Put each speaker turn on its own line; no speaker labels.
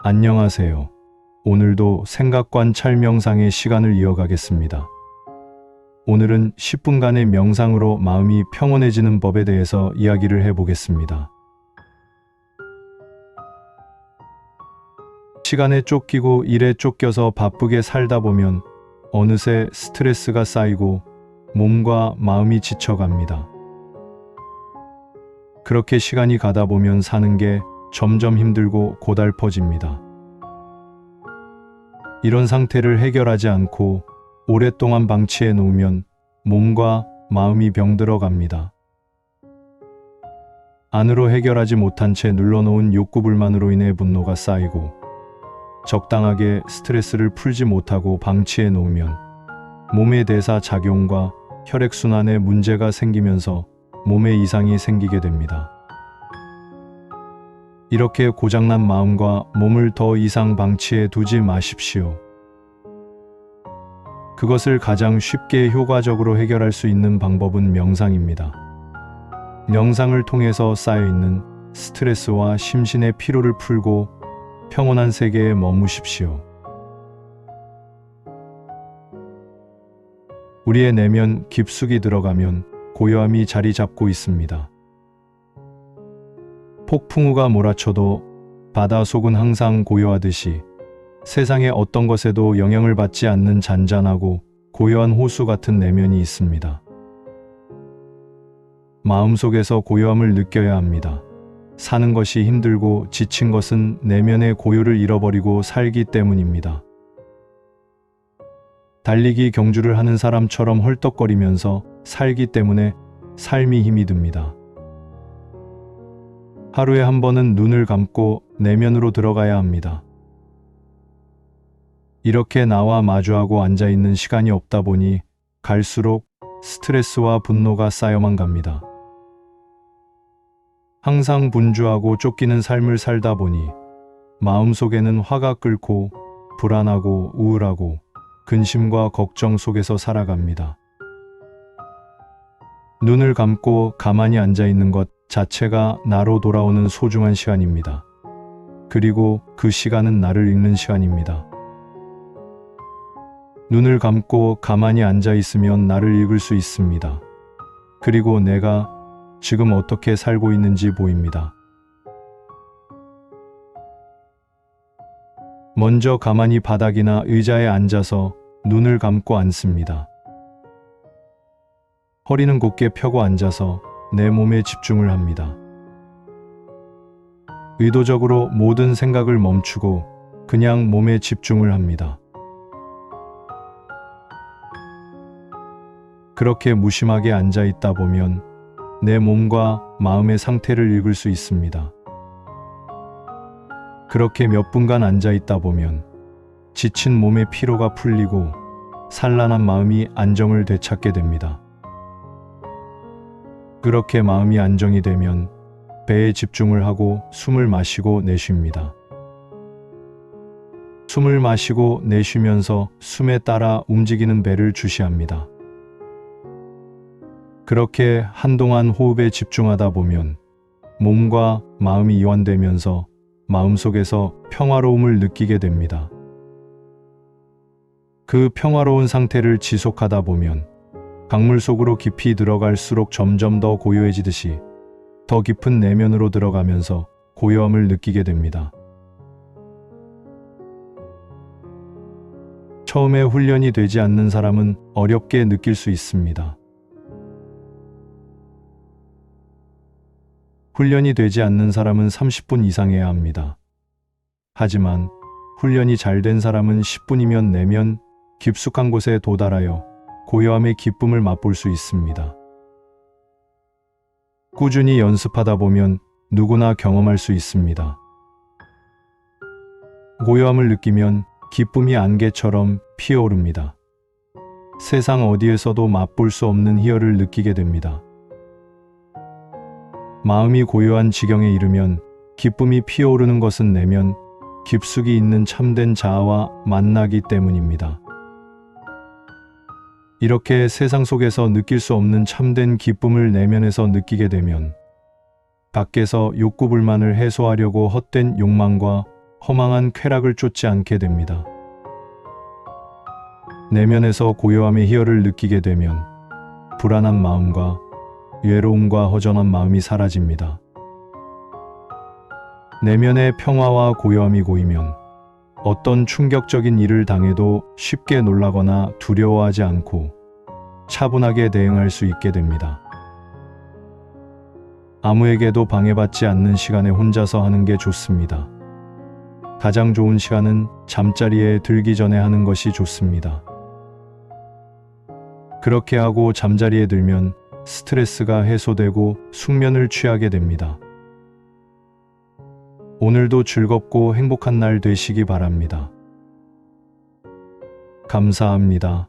안녕하세요. 오늘도 생각관찰 명상의 시간을 이어가겠습니다. 오늘은 10분간의 명상으로 마음이 평온해지는 법에 대해서 이야기를 해보겠습니다. 시간에 쫓기고 일에 쫓겨서 바쁘게 살다 보면 어느새 스트레스가 쌓이고 몸과 마음이 지쳐갑니다. 그렇게 시간이 가다 보면 사는 게 점점 힘들고 고달퍼집니다. 이런 상태를 해결하지 않고 오랫동안 방치해 놓으면 몸과 마음이 병들어 갑니다. 안으로 해결하지 못한 채 눌러놓은 욕구불만으로 인해 분노가 쌓이고 적당하게 스트레스를 풀지 못하고 방치해 놓으면 몸의 대사 작용과 혈액순환에 문제가 생기면서 몸에 이상이 생기게 됩니다. 이렇게 고장난 마음과 몸을 더 이상 방치해 두지 마십시오. 그것을 가장 쉽게 효과적으로 해결할 수 있는 방법은 명상입니다. 명상을 통해서 쌓여있는 스트레스와 심신의 피로를 풀고 평온한 세계에 머무십시오. 우리의 내면 깊숙이 들어가면 고요함이 자리 잡고 있습니다. 폭풍우가 몰아쳐도 바다 속은 항상 고요하듯이 세상의 어떤 것에도 영향을 받지 않는 잔잔하고 고요한 호수 같은 내면이 있습니다. 마음속에서 고요함을 느껴야 합니다. 사는 것이 힘들고 지친 것은 내면의 고요를 잃어버리고 살기 때문입니다. 달리기 경주를 하는 사람처럼 헐떡거리면서 살기 때문에 삶이 힘이 듭니다. 하루에 한 번은 눈을 감고 내면으로 들어가야 합니다. 이렇게 나와 마주하고 앉아 있는 시간이 없다 보니 갈수록 스트레스와 분노가 쌓여만 갑니다. 항상 분주하고 쫓기는 삶을 살다 보니 마음속에는 화가 끓고 불안하고 우울하고 근심과 걱정 속에서 살아갑니다. 눈을 감고 가만히 앉아 있는 것 자체가 나로 돌아오는 소중한 시간입니다. 그리고 그 시간은 나를 읽는 시간입니다. 눈을 감고 가만히 앉아 있으면 나를 읽을 수 있습니다. 그리고 내가 지금 어떻게 살고 있는지 보입니다. 먼저 가만히 바닥이나 의자에 앉아서 눈을 감고 앉습니다. 허리는 곧게 펴고 앉아서 내 몸에 집중을 합니다. 의도적으로 모든 생각을 멈추고 그냥 몸에 집중을 합니다. 그렇게 무심하게 앉아 있다 보면 내 몸과 마음의 상태를 읽을 수 있습니다. 그렇게 몇 분간 앉아 있다 보면 지친 몸의 피로가 풀리고 산란한 마음이 안정을 되찾게 됩니다. 그렇게 마음이 안정이 되면 배에 집중을 하고 숨을 마시고 내쉽니다. 숨을 마시고 내쉬면서 숨에 따라 움직이는 배를 주시합니다. 그렇게 한동안 호흡에 집중하다 보면 몸과 마음이 이완되면서 마음속에서 평화로움을 느끼게 됩니다. 그 평화로운 상태를 지속하다 보면 강물 속으로 깊이 들어갈수록 점점 더 고요해지듯이 더 깊은 내면으로 들어가면서 고요함을 느끼게 됩니다. 처음에 훈련이 되지 않는 사람은 어렵게 느낄 수 있습니다. 훈련이 되지 않는 사람은 30분 이상 해야 합니다. 하지만 훈련이 잘 된 사람은 10분이면 내면 깊숙한 곳에 도달하여 고요함의 기쁨을 맛볼 수 있습니다. 꾸준히 연습하다 보면 누구나 경험할 수 있습니다. 고요함을 느끼면 기쁨이 안개처럼 피어오릅니다. 세상 어디에서도 맛볼 수 없는 희열을 느끼게 됩니다. 마음이 고요한 지경에 이르면 기쁨이 피어오르는 것은 내면 깊숙이 있는 참된 자아와 만나기 때문입니다. 이렇게 세상 속에서 느낄 수 없는 참된 기쁨을 내면에서 느끼게 되면 밖에서 욕구 불만을 해소하려고 헛된 욕망과 허망한 쾌락을 쫓지 않게 됩니다. 내면에서 고요함의 희열을 느끼게 되면 불안한 마음과 외로움과 허전한 마음이 사라집니다. 내면의 평화와 고요함이 고이면 어떤 충격적인 일을 당해도 쉽게 놀라거나 두려워하지 않고 차분하게 대응할 수 있게 됩니다. 아무에게도 방해받지 않는 시간에 혼자서 하는 게 좋습니다. 가장 좋은 시간은 잠자리에 들기 전에 하는 것이 좋습니다. 그렇게 하고 잠자리에 들면 스트레스가 해소되고 숙면을 취하게 됩니다. 오늘도 즐겁고 행복한 날 되시기 바랍니다. 감사합니다.